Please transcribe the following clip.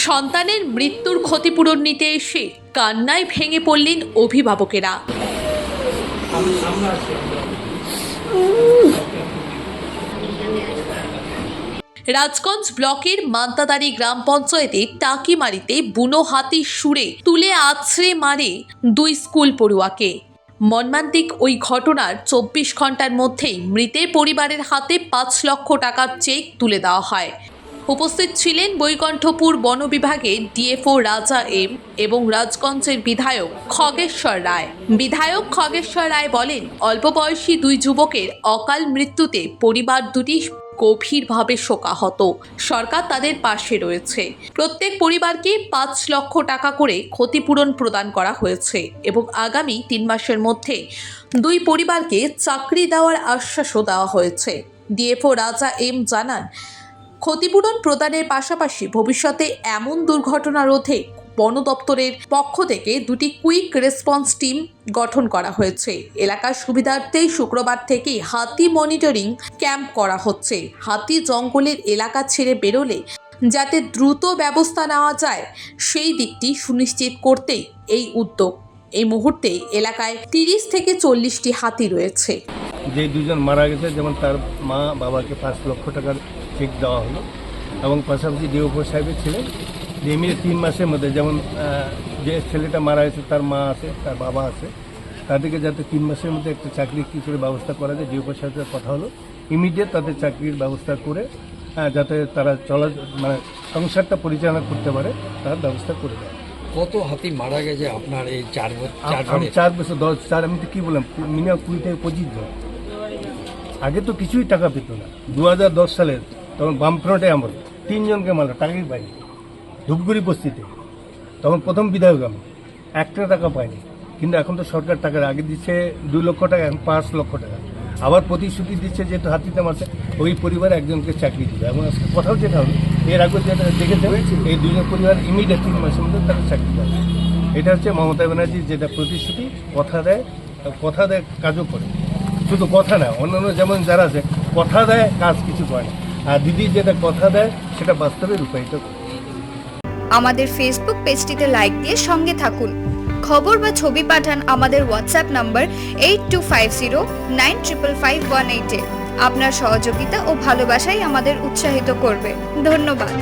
সন্তানের মৃত্যুর ক্ষতিপূরণ নিতে এসে কান্নায় ভেঙে পড়লেন অভিভাবকেরা। রাজগঞ্জ ব্লকের মান্তাদারি গ্রাম পঞ্চায়েতে টাকিমারিতে বুনো হাতির সুরে তুলে আছড়ে মারে দুই স্কুল পড়ুয়াকে। মর্মান্তিক ওই ঘটনার চব্বিশ ঘণ্টার মধ্যেই মৃতের পরিবারের হাতে পাঁচ লক্ষ টাকার চেক তুলে দেওয়া হয়। উপস্থিত ছিলেন বৈকণ্ঠপুর বন বিভাগের ডিএফও রাজা এম এবং রাজগঞ্জের বিধায়ক খগেশ্বর রায়। বিধায়ক খগেশ্বর রায় বলেন, অল্প বয়সী দুই যুবকের অকাল মৃত্যুতে পরিবার দুটি গভীরভাবে শোকাহত। সরকার তাদের পাশে রয়েছে। প্রত্যেক পরিবারকে পাঁচ লক্ষ টাকা করে ক্ষতিপূরণ প্রদান করা হয়েছে এবং আগামী তিন মাসের মধ্যে দুই পরিবারকে চাকরি দেওয়ার আশ্বাসও দেওয়া হয়েছে। ডিএফও রাজা এম জানান ক্ষতিপূরণ প্রদানের পাশাপাশি ভবিষ্যতে এমন দুর্ঘটনা রোধে বন দপ্তরের পক্ষ থেকে দুটি কুইক রেসপন্স টিম গঠন করা হয়েছে। এলাকার সুবিধার্থেই শুক্রবার থেকেই হাতি মনিটরিং ক্যাম্প করা হচ্ছে। হাতি জঙ্গলের এলাকা ছেড়ে বেরোলে যাতে দ্রুত ব্যবস্থা নেওয়া যায়, সেই দিকটি সুনিশ্চিত করতেই এই উদ্যোগ। এই মুহূর্তে এলাকায় তিরিশ থেকে চল্লিশটি হাতি রয়েছে। যে দুজন মারা গেছে, যেমন তার মা, বাবাকে পাঁচ লক্ষ টাকার চেক দেওয়া হলো এবং পাশাপাশি ডিওপো সাহেবের ছেলে যে এমনি তিন মাসের মধ্যে যেমন যে ছেলেটা মারা হয়েছে তার মা আছে তার বাবা আছে তাদেরকে যাতে তিন মাসের মধ্যে একটা চাকরি কী করে ব্যবস্থা করা যায় ডিওপো সাহেবের কথা হলো ইমিডিয়েট তাদের চাকরির ব্যবস্থা করে যাতে তারা চলা মানে সংসারটা পরিচালনা করতে পারে তার ব্যবস্থা করে দেয়। কত হাতি মারা গেছে আপনার এই চার বছর চার বছর দশ চার আমি তো কী বললাম মিনিমাম কুড়ি থেকে পঁচিশ জন। আগে তো কিছুই টাকা পেত না। দু হাজার দশ সালে তখন বামফ্রন্টে আমার, তিনজনকে মারলো টাকাই পাইনি। ধূপগুড়ি বস্তিতে তখন প্রথম বিধায়ক আমি। একটা টাকা পাইনি। কিন্তু এখন তো সরকার টাকা আগে দিচ্ছে দুই লক্ষ টাকা, এখন পাঁচ লক্ষ টাকা। আবার প্রতিশ্রুতি দিচ্ছে যেহেতু হাতিতে মারছে, ওই পরিবারে একজনকে চাকরি দিবে। এবং আজকে কথাও যেটা হলো এর আগে যেটা দেখেছে এই দুজন পরিবার ইমিডিয়েট তিন মাসের মধ্যে তারা চাকরি পাবে। এটা হচ্ছে মমতা ব্যানার্জির যেটা প্রতিশ্রুতি, কথা দেয় কথা দেয়, কাজও করে। শুধু কথা না, অন্যান্য যেমন যারা আছে, কথা দেয়, কাজ কিছু করে না। দিদি যেটা কথা দেয়, সেটা বাস্তবে রূপায়িত আমাদের ফেসবুক পেজটিতে লাইক দিয়ে সঙ্গে থাকুন। খবর বা ছবি পাঠান আমাদের WhatsApp number eight two five zero nine triple five one এইটে আপনার সহযোগিতা ও ভালোবাসাই আমাদের উৎসাহিত করবে। ধন্যবাদ।